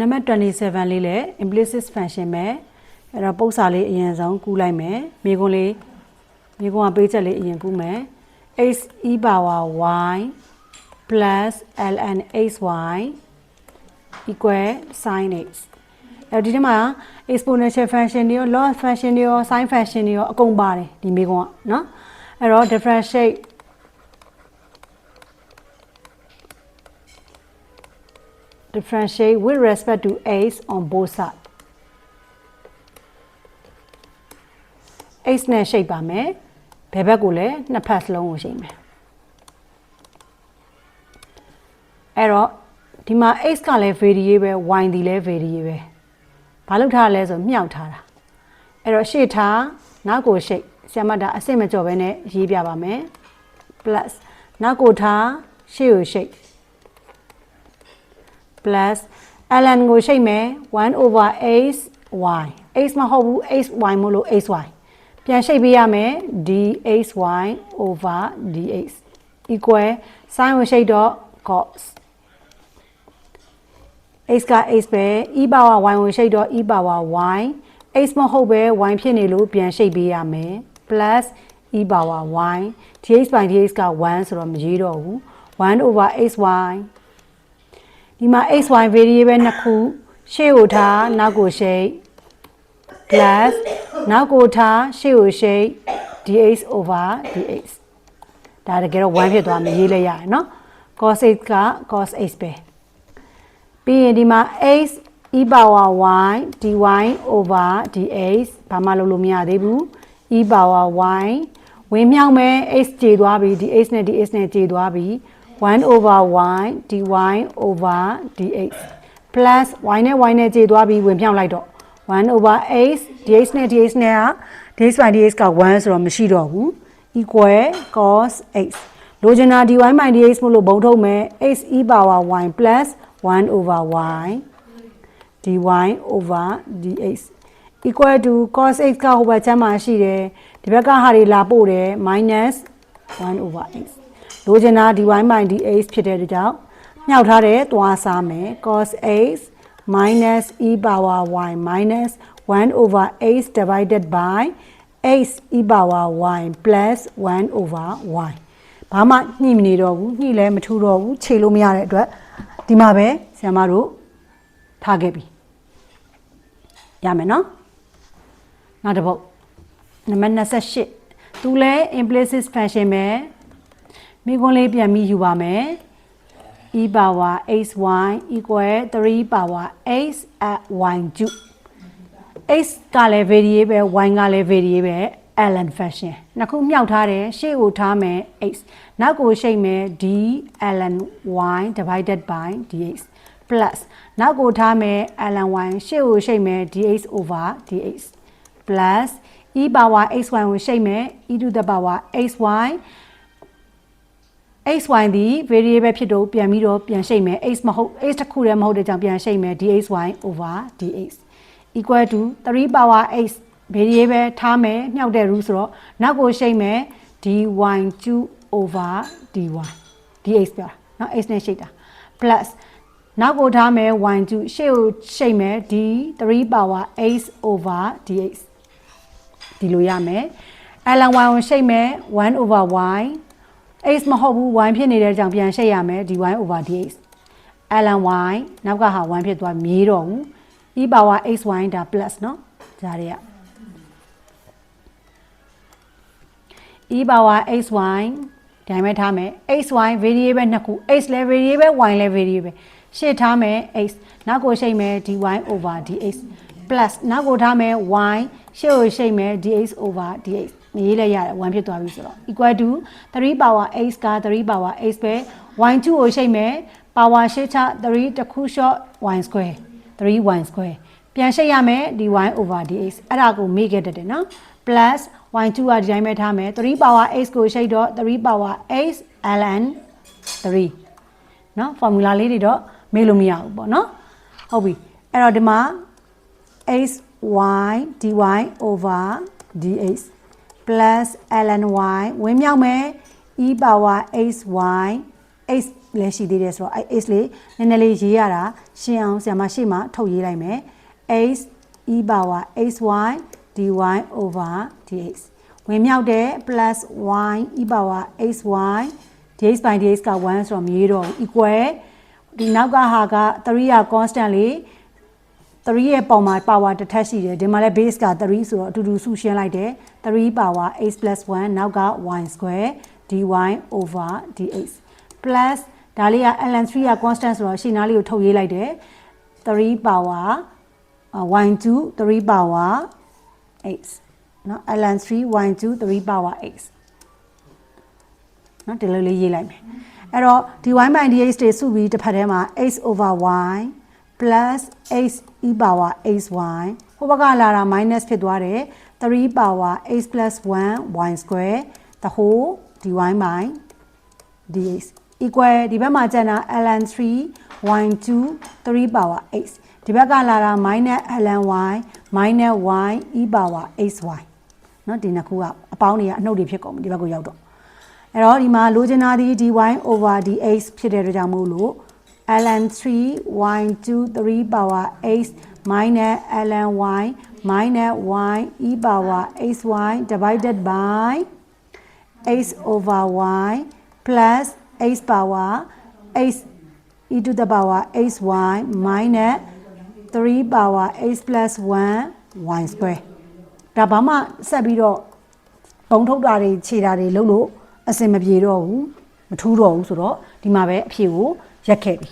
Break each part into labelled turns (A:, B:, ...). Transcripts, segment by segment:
A: နံပါတ်27လေးလဲ implicit function ပဲအဲ့တော့ပုံစာလေးအရင်ဆုံးကူးလိုက်မယ်မိကွန်းလေးမိကွန်းကပေးချက်လေးအရင်ကူးမယ် x e power y plus ln xy equal sin x အဲ့ဒီထဲမှာ exponential function တွေရော log function တွေရော sin function တွေရောအကုန်ပါတယ်ဒီမိကွန်းကနော်အဲ့တော့ differentiate differentiate with respect to x on both sides x နဲ့ရှိတ်ပါမယ်ဘယ်ဘက်ကိုလဲနှစ်ဖက်စလုံးကိုရှိတ်မယ်အဲ့တော့ဒီမှာ x ကလည်း variable y ဒီလည်း variable ဘာလို့ထားရလဲဆိုမြှောက်ထားတာအဲ့တော့ရှေ့ထားနောက်ကိုရှိတ်ဆရာမဒါအစစ်မကြော်ဘဲနဲ့ရေးပြပါမယ် plus နောက်ကိုထားရှေ့ကိုရှိတ် plus ln ကိုရှိတ်မယ်1 over x y x မဟုတ်ဘူး x y မို့လို့ x y ပြန်ရှိတ်ပေးရမယ် dxy over dx equal sin ကိုရှိတ်တော့ cos x က x ပဲ e power y ကိုရှိတ်တော့ e power y x မဟုတ်ပဲ y ဖြစ်နေလို့ပြန်ရှိတ်ပေးရမယ် plus e power y dx by dx က1ဆိုတော့မရေးတော့ဘူး1 over xy ဒီမှာ xy variable နှစ်ခုရှေ့ကိုထားနောက်ကိုရှိတ် plus နောက်ကိုထားရှေ့ကိုရှိတ် dx over dx ဒါတကယ်တော့1ဖြစ်သွားမယ်ရေးလိုက်ရတယ်เนาะ cos x က cos x ပဲပြီးရင်ဒီမှာ x e power y dy over dx ဘာမှလုပ်လို့မရသေးဘူး e power y ဝင်မြောက်မဲ့ x ကျေသွားပြီ dx နဲ့ dx နဲ့ကျေသွားပြီ 1 over y dy over dx plus y နဲ့ y နဲ့ကျေသွားပြီးဝင်ပြောင်းလိုက်တော့1 over x dx နဲ့ dx နဲ့က dx by dx က1ဆိုတော့မရှိတော့ဘူး equal cos x လိုချင်တာ dy by dx မို့လို့ဘုံထုတ်မယ် x e power y plus 1 over y dy over dx equal to cos x ကဟိုဘက်ချမ်းမှာရှိတယ်ဒီဘက်ကဟာတွေလာပို့တယ် minus 1 over x လိုချင်တာ dy by dx ဖြစ်တဲ့အတွက်ကြောင့်ညှောက်ထားတဲ့သွားစားမယ် cos x minus e power y minus 1 over x divided by x e power y plus 1 over y ဘာမှညှိမနေတော့ဘူးညှိလဲမထူတော့ဘူးခြေလို့မရတဲ့အတွက်ဒီမှာပဲဆရာမတို့ထားခဲ့ပြီရမယ်နော်နောက်တစ်ပုတ်နံပါတ်28သူလဲ implicit function ပဲ မိခွန်းလေးပြန်ပြီးယူပါမယ် e power xy equal 3 power x at y cube x ကလည်း variable y ကလည်း variable ln function နှစ်ခုမြောက်ထားတယ်ရှေ့ကိုထားမယ် x နောက်ကိုရှိတ်မယ် d ln y divided by dx plus နောက်ကိုထားမယ် ln y ရှေ့ကိုရှိတ်မယ် dx over dx plus e power xy ကိုရှိတ်မယ် e to the power xy xy သည် variable ဖြစ်တော့ပြန်ပြီးတော့ပြန်ရှိတ်မယ် x မဟုတ် x တစ်ခုတည်းမဟုတ်တဲ့ကြောင့်ပြန်ရှိတ်မယ် dxy over dx equal to 3 power x variable ထားမယ်မြောက်တဲ့ root ဆိုတော့နောက်ကိုရှိတ်မယ် dy2 over dy dx ပြောတာเนาะ x နဲ့ရှိတ်တာ plus နောက်ကိုထားမယ် y2 ရှေ့ကိုရှိတ်မယ် d 3 power x over dx ဒီလိုရမယ် ln y ကိုရှိတ်မယ်1 over y x မဟုတ်ဘူး y ဖြစ်နေတဲ့ကြောင့်ပြန်ရှိတ်ရမယ် dy over dx ln y နောက်ကဟာ1ဖြစ်သွားမြေးတော့ဘူး e power xy ဒါ plus เนาะဂျားတွေက e power xy ဒီတိုင်းပဲထားမယ် xy variable နှစ်ခု x လည်း variable y လည်း variable ရှေ့ထားမယ် x နောက်ကိုရှိတ်မယ် dy over dx plus နောက်ကိုထားမယ် y ရှေ့ကိုရှိတ်မယ် dx over dx မရေးလဲရတယ်1ဖြစ်သွားပြီဆိုတော့ equal to 3 power x က3 power x ပဲ y2 ကိုရှိမ့်မယ် power ရှိချ3တခု short y square 3 y square ပြန်ရှိရမယ် dy over dx အဲ့ဒါကိုမေ့ခဲ့တတ်တယ်နော် plus y2 ကဒီတိုင်းပဲထားမယ်3 power x ကိုရှိတော့3 power x ln 3နော် formula လေးတွေတော့မေ့လို့မရဘူးပေါ့နော်ဟုတ်ပြီအဲ့တော့ဒီမှာ x y dy over dx plus ln y ဝင်မြောက်မယ် e power x y x လည်းရှိသေးတယ်ဆိုတော့အဲ x လေးနည်းနည်းလေးရေးရတာရှင်းအောင်ဆရာမရှိမှထုတ်ရေးလိုက်မယ် x e power xy dy over dx ဝင်မြောက်တဲ့ plus y e power xy dx by dx က1ဆိုတော့မရေးတော့ဘူး equal ဒီနောက်ကဟာက3က constant လေ 3ရဲ့ပုံမှာ power တစ်ထပ်ရှိတယ်ဒီမှာလည်း base က3ဆိုတော့အတူတူစုရှင်းလိုက်တယ်3 power x 1နောက်က y square dy over dx plus ဒါလေးက ln3 က constant ဆိုတော့ရှင်းသားလေးကိုထုတ်ရေးလိုက်တယ်3 power y2 3 power x နော် ln3 y2 3 power x နော်ဒီလိုလေးရေးလိုက်မယ်အဲ့တော့ဒီ y by dx တွေစုပြီးတစ်ဖက်ထဲမှာ x over y plus x e power xy ဟိုဘက်ကလာတာ minus ဖြစ်သွားတယ်3 power x plus 1 y square the whole dy by dx equal ဒီဘက်မှာကျန်တာ ln 3 y2 3 power x ဒီဘက်ကလာတာ minus ln y minus y e power xy เนาะဒီနှစ်ခုကအပေါင်းတွေကအနှုတ်တွေဖြစ်ကုန်ပြီဒီဘက်ကိုရောက်တော့အဲ့တော့ဒီမှာလိုချင်တာဒီ dy over dx ဖြစ်တဲ့အတွက်ကြောင့်မို့လို့ ln 3 y2 3 power x minus ln y minus y e power xy divided by x over y plus x power x e to the power xy minus 3 power x plus 1 y square ဒါဘာမှဆက်ပြီးတော့ဘုံထုတ်တာတွေခြေတာတွေလုပ်လို့အစင်မပြေတော့ဘူးမထူးတော့ဘူးဆိုတော့ဒီမှာပဲအဖြေကို ရက်ခဲ့ပြီ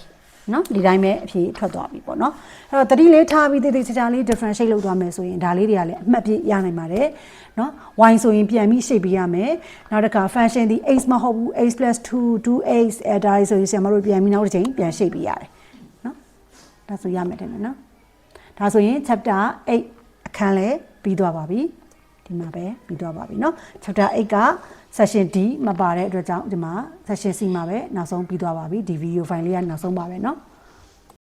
A: နော်ဒီတိုင်းပဲအဖြေထွက်သွားပြီပေါ့နော်အဲ့တော့တတိလေးထားပြီးတိတိကျကျလေး differentiate လုပ်သွားမယ်ဆိုရင်ဒါလေးတွေကလည်းအမှတ်ပြရနိုင်ပါတယ်နော် y ဆိုရင်ပြန်ပြီးရှေ့ပြရမယ်နောက်တစ်ခါ function ဒီ x မဟုတ်ဘူး x 2 2x အဲ့ဒါလေးဆိုရင်ဆရာမတို့ပြန်ပြီးနောက်တစ်ချိန်ပြန်ရှေ့ပြရတယ်နော်ဒါဆိုရမယ်တဲ့နော်ဒါဆိုရင် chapter 8အခန်းလေးပြီးသွားပါပြီ ဒီမှာပဲပြီးသွားပါပြီเนาะ chapter 8က session D မပါတဲ့အတွက်ကြောင့်ဒီမှာ session C မှာပဲနောက်ဆုံးပြီးသွားပါပြီဒီ video file လေးကနောက်ဆုံးပါပဲเนาะ